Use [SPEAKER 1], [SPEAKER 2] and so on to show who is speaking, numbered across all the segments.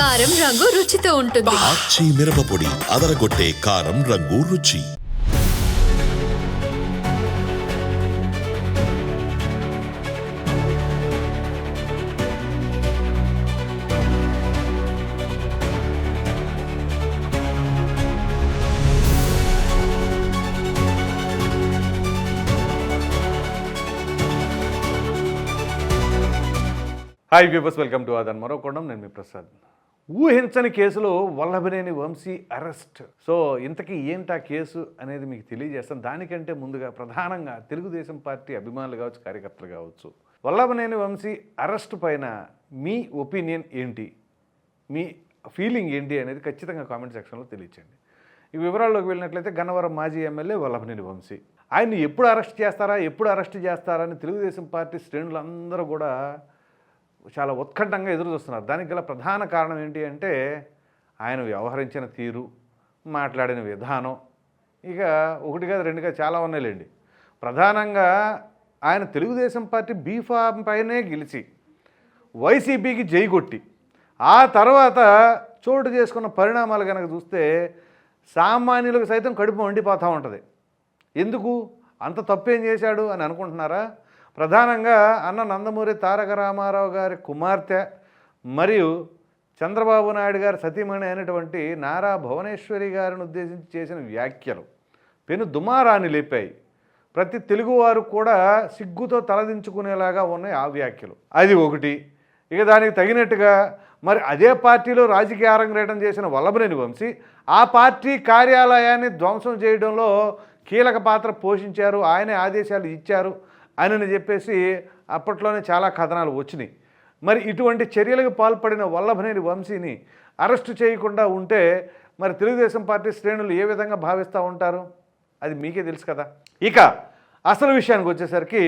[SPEAKER 1] కారం రంగు రుచితో ఉంటుంది.
[SPEAKER 2] ఆచి మిరపపొడి అదరగొట్టే కారం రంగు రుచి.
[SPEAKER 3] హాయ్ పీపర్స్ వెల్కమ్ టు అదన్ మరోకొండం నేను మీ ప్రసాద్. ఊహించని కేసులో వల్లభనేని వంశీ అరెస్ట్. సో ఇంతకీ ఏంటి ఆ కేసు అనేది మీకు తెలియజేస్తాను. దానికంటే ముందుగా ప్రధానంగా తెలుగుదేశం పార్టీ అభిమానులు కావచ్చు కార్యకర్తలు కావచ్చు. వల్లభనేని వంశీ అరెస్ట్ పైన మీ ఒపీనియన్ ఏంటి? మీ ఫీలింగ్ ఏంటి అనేది ఖచ్చితంగా కామెంట్ సెక్షన్లో తెలియచేయండి. ఈ వివరాల్లోకి వెళ్ళినట్లయితే గన్నవరం మాజీ ఎమ్మెల్యే వల్లభనేని వంశీ. ఆయన్ని ఎప్పుడు అరెస్ట్ చేస్తారా ఎప్పుడు అరెస్ట్ చేస్తారా అని తెలుగుదేశం పార్టీ శ్రేణులు అందరూ కూడా చాలా ఉత్కంఠంగా ఎదురు చూస్తున్నారు దానికి గల ప్రధాన కారణం ఏంటి అంటే ఆయన వ్యవహరించిన తీరు మాట్లాడిన విధానం ఇక ఒకటి కాదు రెండు కాదు చాలా ఉన్నాయిలేండి. ప్రధానంగా ఆయన తెలుగుదేశం పార్టీ బీఫామ్ పైనే గెలిచి వైసీపీకి జై కొట్టి ఆ తర్వాత చోటు చేసుకున్న పరిణామాలు కనుక చూస్తే సామాన్యులకు సైతం కడుపు మండిపోతూ ఉంటుంది. ఎందుకు? అంత తప్పేం చేశాడు అని అనుకుంటున్నారా? ప్రధానంగా అన్న నందమూరి తారక రామారావు గారి కుమార్తె మరియు చంద్రబాబు నాయుడు గారి సతీమణి అయినటువంటి నారా భువనేశ్వరి గారిని ఉద్దేశించి చేసిన వ్యాఖ్యలు. పెను దుమారాన్ని లేపాయి. ప్రతి తెలుగువారు కూడా సిగ్గుతో తలదించుకునేలాగా ఉన్నాయి ఆ వ్యాఖ్యలు. అది ఒకటి. ఇక దానికి తగినట్టుగా మరి అదే పార్టీలో రాజకీయ అరంగేటం చేసిన వల్లభనేని వంశీ ఆ పార్టీ కార్యాలయాన్ని ధ్వంసం చేయడంలో కీలక పాత్ర పోషించారు. ఆయనే ఆదేశాలు ఇచ్చారు. అని చెప్పేసి అప్పట్లోనే చాలా కథనాలు వచ్చినాయి. మరి ఇటువంటి చర్యలకు పాల్పడిన వల్లభనేని వంశీని అరెస్టు చేయకుండా ఉంటే మరి తెలుగుదేశం పార్టీ శ్రేణులు ఏ విధంగా భావిస్తూ ఉంటారు? అది మీకే తెలుసు కదా. ఇక అసలు విషయానికి వచ్చేసరికి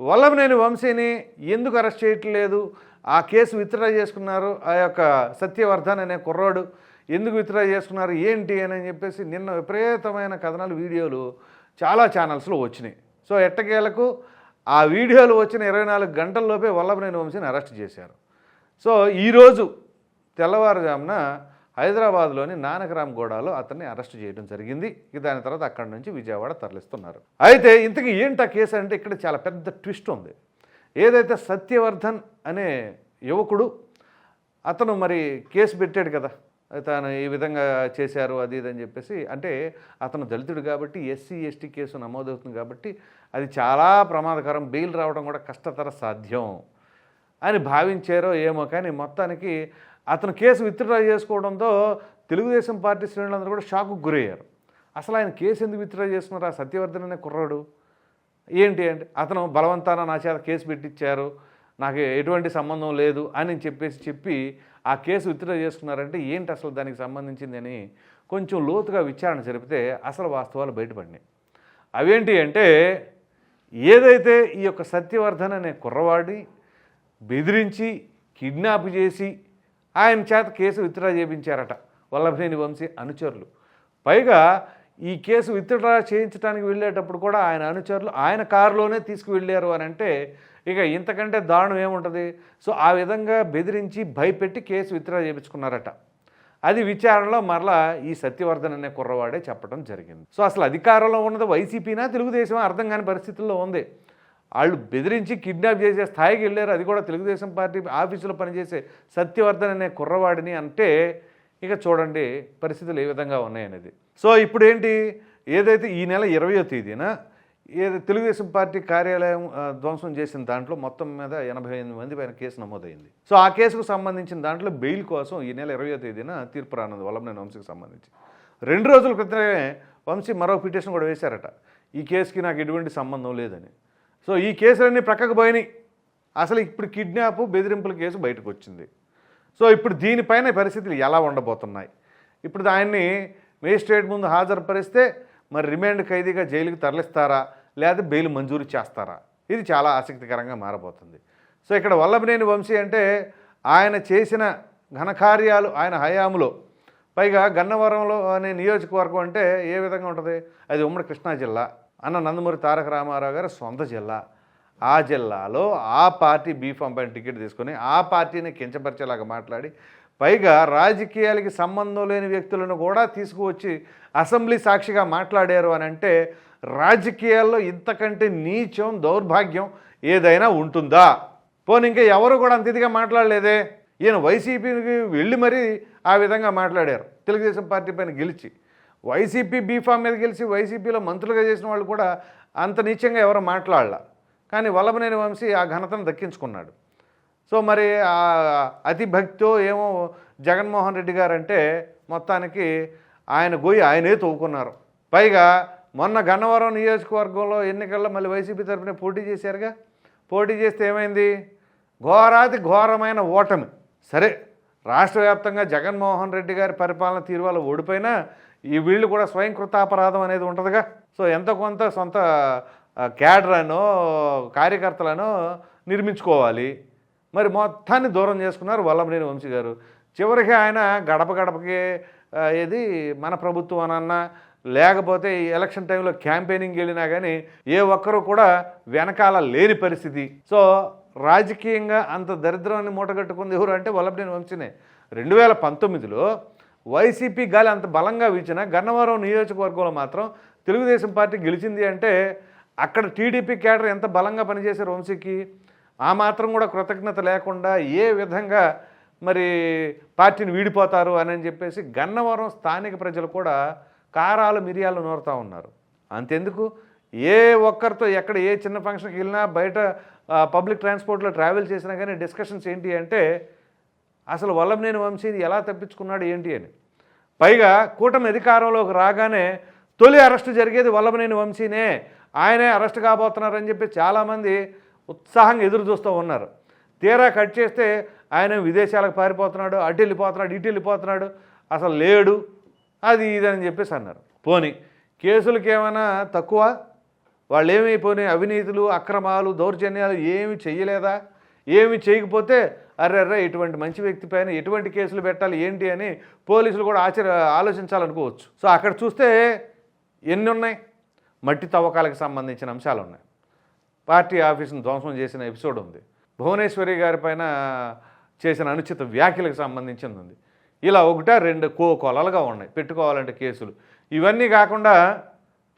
[SPEAKER 3] వల్లభనేని వంశీని ఎందుకు అరెస్ట్ చేయట్లేదు? ఆ కేసు విత్డ్రా చేసుకున్నారు ఆ యొక్క సత్యవర్ధన్ అనే కుర్రాడు ఎందుకు విత్డ్రా చేసుకున్నారు ఏంటి అని చెప్పేసి నిన్న విపరీతమైన కథనాలు వీడియోలు చాలా ఛానల్స్లో వచ్చినాయి. సో ఎట్టకేలకు ఆ వీడియోలు వచ్చిన ఇరవై నాలుగు గంటల్లోపే వల్లభనేని వంశీని అరెస్ట్ చేశారు. సో ఈరోజు తెల్లవారుజామున హైదరాబాద్లోని నానకరామ్ గూడలో అతన్ని అరెస్ట్ చేయడం జరిగింది. ఇక దాని తర్వాత అక్కడి నుంచి విజయవాడ తరలిస్తున్నారు. అయితే ఇంతకీ ఏంటి ఆ కేసు అంటే ఇక్కడ చాలా పెద్ద ట్విస్ట్ ఉంది. ఏదైతే సత్యవర్ధన్ అనే యువకుడు అతను మరి కేసు పెట్టాడు కదా తాను ఈ విధంగా చేశారు అది ఇది అని చెప్పేసి అంటే అతను దళితుడు కాబట్టి ఎస్సీ ఎస్టీ కేసు నమోదవుతుంది కాబట్టి అది చాలా ప్రమాదకరం. బెయిల్ రావడం కూడా కష్టతర సాధ్యం అని భావించారో ఏమో కానీ మొత్తానికి అతను కేసు విత్డ్రా చేసుకోవడంతో తెలుగుదేశం పార్టీ శ్రేణులందరూ కూడా షాక్కు గురయ్యారు. అసలు ఆయన కేసు ఎందుకు విత్డ్రా చేసుకున్నారు? ఆ సత్యవర్ధన్ అనే కుర్రాడు. ఏంటి అంటే అతను బలవంతాన నా చేత కేసు పెట్టించారు నాకు ఎటువంటి సంబంధం లేదు అని చెప్పేసి చెప్పి ఆ కేసు విత్డ్రా చేసుకున్నారంటే ఏంటి అసలు దానికి సంబంధించిందని కొంచెం లోతుగా విచారణ జరిపితే అసలు వాస్తవాలు బయటపడినాయి. అవేంటి అంటే ఏదైతే ఈ యొక్క సత్యవర్ధన్ అనే కుర్రవాడిని బెదిరించి కిడ్నాప్ చేసి ఆయన చేత కేసు విత్డ్రా చేయించారట వల్లభనేని వంశీ అనుచరులు. పైగా ఈ కేసు విత్డ్రా చేయించడానికి వెళ్ళేటప్పుడు కూడా ఆయన అనుచరులు ఆయన కారులోనే తీసుకువెళ్ళారు అని అంటే ఇక ఇంతకంటే దారుణం ఏముంటుంది? సో ఆ విధంగా బెదిరించి భయపెట్టి కేసు విత్డ్రా చేయించుకున్నారట అది విచారణలో మరలా ఈ సత్యవర్ధన్ అనే కుర్రవాడే చెప్పడం జరిగింది. సో అసలు అధికారంలో ఉన్నది వైసీపీనా తెలుగుదేశం అర్థం కాని పరిస్థితుల్లో ఉంది. వాళ్ళు బెదిరించి కిడ్నాప్ చేసే స్థాయికి వెళ్ళారు. అది కూడా తెలుగుదేశం పార్టీ ఆఫీసులో పనిచేసే సత్యవర్ధన్ అనే కుర్రవాడిని అంటే ఇక చూడండి పరిస్థితులు ఏ విధంగా ఉన్నాయనేది. సో ఇప్పుడు ఏంటి ఏదైతే ఈ నెల ఇరవయో తేదీన ఏదో తెలుగుదేశం పార్టీ కార్యాలయం ధ్వంసం చేసిన దాంట్లో మొత్తం మీద ఎనభై ఎనిమిది మంది పైన కేసు నమోదైంది. సో ఆ కేసుకు సంబంధించిన దాంట్లో బెయిల్ కోసం ఈ నెల ఇరవయో తేదీన తీర్పు రానుంది వల్లభనేని వంశీకి సంబంధించి. రెండు రోజుల క్రితమే వంశీ మరో పిటిషన్ కూడా వేశారట. ఈ కేసుకి నాకు ఎటువంటి సంబంధం లేదని. సో ఈ కేసులన్నీ ప్రక్కకు పోయినాయి. అసలు ఇప్పుడు కిడ్నాప్ బెదిరింపుల కేసు బయటకు వచ్చింది. సో ఇప్పుడు దీనిపైన పరిస్థితులు ఎలా ఉండబోతున్నాయి? ఇప్పుడు ఆయన్ని మేజిస్ట్రేట్ ముందు హాజరుపరిస్తే మరి రిమాండ్ ఖైదీగా జైలుకి తరలిస్తారా? లేదా బెయిల్ మంజూరు చేస్తారా? ఇది చాలా ఆసక్తికరంగా మారబోతుంది. సో ఇక్కడ వల్లభనేని వంశీ అంటే ఆయన చేసిన ఘనకార్యాలు ఆయన హయాములో పైగా గన్నవరంలో అనే నియోజకవర్గం అంటే ఏ విధంగా ఉంటుంది? అది ఉమ్మడి కృష్ణా జిల్లా అన్న నందమూరి తారక రామారావు గారి సొంత జిల్లా. ఆ జిల్లాలో ఆ పార్టీ బీఫామ్ పైన టికెట్ తీసుకొని ఆ పార్టీని కించపరిచేలాగా మాట్లాడి పైగా రాజకీయాలకి సంబంధం లేని వ్యక్తులను కూడా తీసుకువచ్చి అసెంబ్లీ సాక్షిగా మాట్లాడారు అని అంటే రాజకీయాల్లో ఇంతకంటే నీచం దౌర్భాగ్యం ఏదైనా ఉంటుందా? పోనీ ఇంకా ఎవరు కూడా అంత ఇదిగా మాట్లాడలేదే? ఈయన వైసీపీకి వెళ్ళి మరీ ఆ విధంగా మాట్లాడారు. తెలుగుదేశం పార్టీ పైన గెలిచి. వైసీపీ బీఫామ్ మీద గెలిచి వైసీపీలో మంత్రులుగా చేసిన వాళ్ళు కూడా అంత నీచంగా ఎవరు మాట్లాడాల. కానీ వల్లభనేని వంశీ ఆ ఘనతను దక్కించుకున్నాడు. సో మరి ఆ అతి భక్తితో ఏమో జగన్మోహన్ రెడ్డి గారు అంటే మొత్తానికి ఆయన గొయ్యి ఆయనే తవ్వుకున్నారు. పైగా మొన్న గన్నవరం నియోజకవర్గంలో ఎన్నికల్లో మళ్ళీ వైసీపీ తరఫున పోటీ చేశారుగా. పోటీ చేస్తే ఏమైంది? ఘోరాతి ఘోరమైన ఓటమి. సరే రాష్ట్ర వ్యాప్తంగా జగన్మోహన్ రెడ్డి గారి పరిపాలన తీరు వల్ల ఓడిపోయినా ఈ వీళ్ళు కూడా స్వయం కృతాపరాధం అనేది ఉంటుందిగా. సో ఎంత కొంత సొంత క్యాడర్ అనో కార్యకర్తలను నిర్మించుకోవాలి. మరి మొత్తాన్ని దూరం చేసుకున్నారు వల్లభనేని వంశీ గారు. చివరికి ఆయన గడప గడపకి ఏది మన ప్రభుత్వం అనన్నా లేకపోతే ఈ ఎలక్షన్ టైంలో క్యాంపెయినింగ్ వెళ్ళినా కానీ ఏ ఒక్కరూ కూడా వెనకాల లేని పరిస్థితి. సో రాజకీయంగా అంత దరిద్రాన్ని మూటగట్టుకుంది ఎవరు అంటే వల్లభనేని వంశీనే. రెండు వేల పంతొమ్మిదిలో వైసీపీ గాలి అంత బలంగా వీచిన గన్నవరం నియోజకవర్గంలో మాత్రం తెలుగుదేశం పార్టీ గెలిచింది అంటే అక్కడ టీడీపీ కేడర్ ఎంత బలంగా పనిచేశారు వంశీకి? ఆ మాత్రం కూడా కృతజ్ఞత లేకుండా ఏ విధంగా మరి పార్టీని వీడిపోతారు అని చెప్పేసి గన్నవరం స్థానిక ప్రజలు కూడా కారాలు మిరియాలు నూరుతూ ఉన్నారు. అంతెందుకు? ఏ ఒక్కరితో ఎక్కడ ఏ చిన్న ఫంక్షన్కి వెళ్ళినా బయట పబ్లిక్ ట్రాన్స్పోర్ట్లో ట్రావెల్ చేసినా కానీ డిస్కషన్స్ ఏంటి అంటే అసలు వల్లభనేని వంశీని ఎలా తప్పించుకున్నాడు ఏంటి అని. పైగా కూటమి అధికారంలోకి రాగానే తొలి అరెస్టు జరిగేది వల్లభనేని వంశీనే. ఆయనే అరెస్ట్ కాబోతున్నారని చెప్పి చాలామంది ఉత్సాహంగా ఎదురు చూస్తూ ఉన్నారు. తీరా కట్ చేస్తే ఆయన విదేశాలకు పారిపోతున్నాడు అటు వెళ్ళిపోతున్నాడు ఇటు వెళ్ళిపోతున్నాడు. అసలు లేడు. అది ఇదని చెప్పేసి అన్నారు. పోని కేసులకి ఏమైనా తక్కువ? వాళ్ళు ఏమైపోయినాయి అవినీతులు అక్రమాలు దౌర్జన్యాలు ఏమి చేయలేదా ఏమి చేయకపోతే అర్రే అర్రే ఇటువంటి మంచి వ్యక్తి పైన ఎటువంటి కేసులు పెట్టాలి ఏంటి అని పోలీసులు కూడా ఆశ్చర్య ఆలోచించాలనుకోవచ్చు. సో అక్కడ చూస్తే ఎన్ని ఉన్నాయి మట్టి తవ్వకాలకు సంబంధించిన అంశాలు ఉన్నాయి పార్టీ ఆఫీసును ధ్వంసం చేసిన ఎపిసోడ్ ఉంది. భువనేశ్వరి గారి పైన చేసిన అనుచిత వ్యాఖ్యలకు సంబంధించింది ఉంది. ఇలా ఒకట రెండు కో కొలలుగా ఉన్నాయి. పెట్టుకోవాలంటే కేసులు. ఇవన్నీ కాకుండా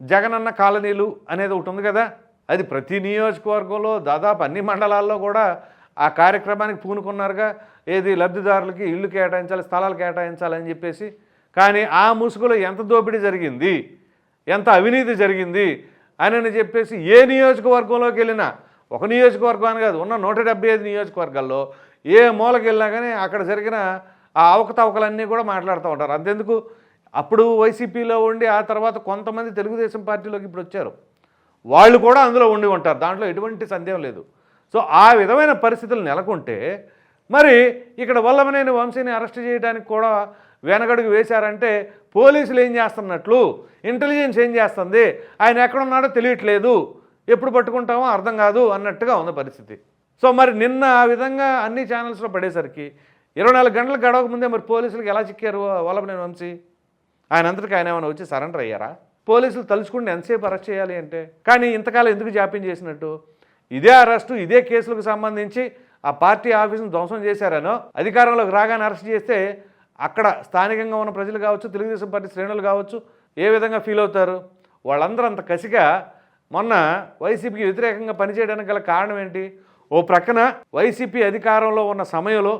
[SPEAKER 3] జగనన్న కాలనీలు అనేది ఒకటి ఉంది కదా. అది ప్రతి నియోజకవర్గంలో దాదాపు అన్ని మండలాల్లో కూడా ఆ కార్యక్రమానికి పూనుకున్నారుగా. ఏది లబ్ధిదారులకి ఇల్లు కేటాయించాలి స్థలాలు కేటాయించాలని చెప్పేసి. కానీ ఆ ముసుగులో ఎంత దోపిడీ జరిగింది? ఎంత అవినీతి జరిగింది? అని చెప్పేసి ఏ నియోజకవర్గంలోకి వెళ్ళినా ఒక నియోజకవర్గాన్ని కాదు ఉన్న నూట డెబ్బై ఐదు నియోజకవర్గాల్లో ఏ మూలకి వెళ్ళినా కానీ అక్కడ జరిగిన ఆ అవకతవకలన్నీ కూడా మాట్లాడుతూ ఉంటారు. అంతెందుకు? అప్పుడు వైసీపీలో ఉండి ఆ తర్వాత కొంతమంది తెలుగుదేశం పార్టీలోకి ఇప్పుడు వచ్చారు. వాళ్ళు కూడా అందులో ఉండి ఉంటారు. దాంట్లో ఎటువంటి సందేహం లేదు. సో ఆ విధమైన పరిస్థితులు నెలకొంటే మరి ఇక్కడ వల్లభనేని వంశీని అరెస్ట్ చేయడానికి కూడా వెనగడుగు వేశారంటే పోలీసులు ఏం చేస్తున్నట్లు? ఇంటెలిజెన్స్ ఏం చేస్తుంది? ఆయన ఎక్కడున్నాడో తెలియట్లేదు. ఎప్పుడు పట్టుకుంటామో అర్థం కాదు అన్నట్టుగా ఉంది పరిస్థితి. సో మరి నిన్న ఆ విధంగా అన్ని ఛానల్స్లో పడేసరికి ఇరవై నాలుగు గంటలకు గడవక ముందే మరి పోలీసులకు ఎలా చిక్కారు వల్లభనేని వంశీ? ఆయన అంతటికి ఆయన ఏమైనా వచ్చి సరెండర్ అయ్యారా? పోలీసులు తలుచుకుంటే ఎంతసేపు అరెస్ట్ చేయాలి అంటే? కానీ ఇంతకాలం ఎందుకు జాప్యం చేసినట్టు? ఇదే అరెస్టు ఇదే కేసులకు సంబంధించి ఆ పార్టీ ఆఫీసును ధ్వంసం చేశారనో అధికారంలోకి రాగానే అరెస్ట్ చేస్తే అక్కడ స్థానికంగా ఉన్న ప్రజలు కావచ్చు తెలుగుదేశం పార్టీ శ్రేణులు కావచ్చు ఏ విధంగా ఫీల్ అవుతారు? వాళ్ళందరూ అంత కసిగా మొన్న వైసీపీకి వ్యతిరేకంగా పనిచేయడానికి గల కారణం ఏంటి? ఓ ప్రక్కన వైసీపీ అధికారంలో ఉన్న సమయంలో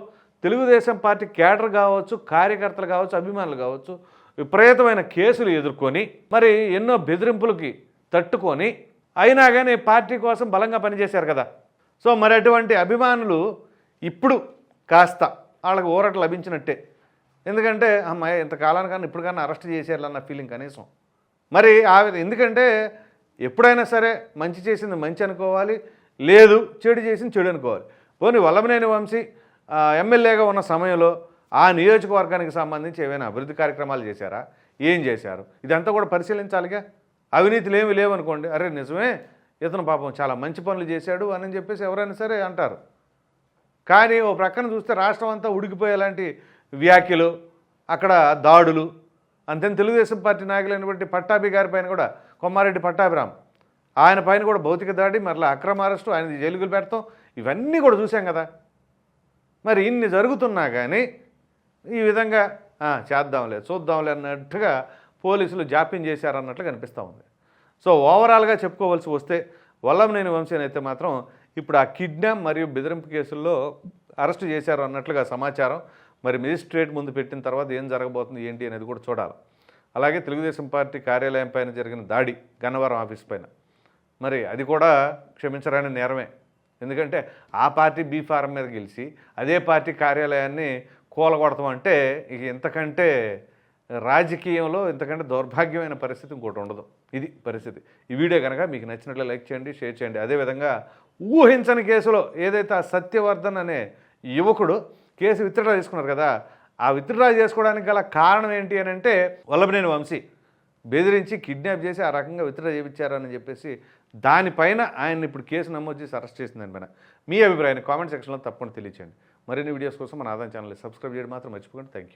[SPEAKER 3] తెలుగుదేశం పార్టీ కేడర్ కావచ్చు కార్యకర్తలు కావచ్చు అభిమానులు కావచ్చు విపరీతమైన కేసులు ఎదుర్కొని మరి ఎన్నో బెదిరింపులకి తట్టుకొని అయినా కానీ పార్టీ కోసం బలంగా పనిచేశారు కదా. సో మరి అటువంటి అభిమానులు ఇప్పుడు కాస్త వాళ్ళకి ఊరట లభించినట్టే. ఎందుకంటే అమ్మాయి ఇంతకాలానికన్నా ఇప్పుడు కన్నా అరెస్ట్ చేసేయాలన్న ఫీలింగ్ కనీసం. మరి ఆ ఎందుకంటే ఎప్పుడైనా సరే మంచి చేసింది మంచి అనుకోవాలి లేదు చెడు చేసింది చెడు అనుకోవాలి. పోనీ వల్లభనేని వంశీ ఎమ్మెల్యేగా ఉన్న సమయంలో ఆ నియోజకవర్గానికి సంబంధించి ఏమైనా అభివృద్ధి కార్యక్రమాలు చేశారా? ఏం చేశారు? ఇదంతా కూడా పరిశీలించాలిగా? అవినీతులు ఏమి లేవనుకోండి. అరే నిజమే ఇతను పాపం చాలా మంచి పనులు చేశాడు అని చెప్పేసి ఎవరైనా సరే అంటారు. కానీ ఓ ప్రక్కన చూస్తే రాష్ట్రం అంతా ఉడికిపోయేలాంటి వ్యాఖ్యలు అక్కడ దాడులు అంతే తెలుగుదేశం పార్టీ నాయకులైనటువంటి పట్టాభి గారి పైన కూడా కొమ్మారెడ్డి పట్టాభిరామ్ ఆయన పైన కూడా భౌతిక దాడి మరలా అక్రమ అరెస్టు ఆయన జైలుకు పెడతాం ఇవన్నీ కూడా చూసాం కదా. మరి ఇన్ని జరుగుతున్నా కానీ ఈ విధంగా చేద్దాంలే చూద్దాంలే అన్నట్టుగా పోలీసులు జాప్యం చేశారన్నట్లు కనిపిస్తూ ఉంది. సో ఓవరాల్గా చెప్పుకోవాల్సి వస్తే వల్లంనేని వంశీని అయితే మాత్రం ఇప్పుడు ఆ కిడ్నాప్ మరియు బెదిరింపు కేసుల్లో అరెస్ట్ చేశారు అన్నట్లుగా సమాచారం. మరి మేజిస్ట్రేట్ ముందు పెట్టిన తర్వాత ఏం జరగబోతుంది ఏంటి అనేది కూడా చూడాలి. అలాగే తెలుగుదేశం పార్టీ కార్యాలయం పైన జరిగిన దాడి గన్నవరం ఆఫీస్ పైన. మరి అది కూడా క్షమించరాని నేరమే. ఎందుకంటే ఆ పార్టీ బీ ఫారం మీద గెలిచి అదే పార్టీ కార్యాలయాన్ని కూలగొడతాం అంటే ఇక ఇంతకంటే రాజకీయంలో ఇంతకంటే దౌర్భాగ్యమైన పరిస్థితి ఇంకోటి ఉండదు. ఇది పరిస్థితి. ఈ వీడియో కనుక మీకు నచ్చినట్లు లైక్ చేయండి షేర్ చేయండి. అదేవిధంగా ఊహించని కేసులో ఏదైతే ఆ సత్యవర్ధన్ అనే యువకుడు కేసు విత్డ్రా చేసుకున్నారు కదా ఆ విత్డ్రా చేసుకోవడానికి గల కారణం ఏంటి అని అంటే వల్లభనేని వంశీ బెదిరించి కిడ్నాప్ చేసి ఆ రకంగా విత్డ్రా చేయించారని చెప్పేసి దానిపైన ఆయన ఇప్పుడు కేసు నమోదు చేసి అరెస్ట్ చేసిన దానిపైన. మీ అభిప్రాయాన్ని కామెంట్ సెక్షన్లో తప్పకుండా తెలియచేయండి. మరిన్ని వీడియోస్ కోసం మన ఆదాయం ఛానల్ని సబ్స్క్రైబ్ చేయడం మాత్రం మర్చిపోకండి. Thank you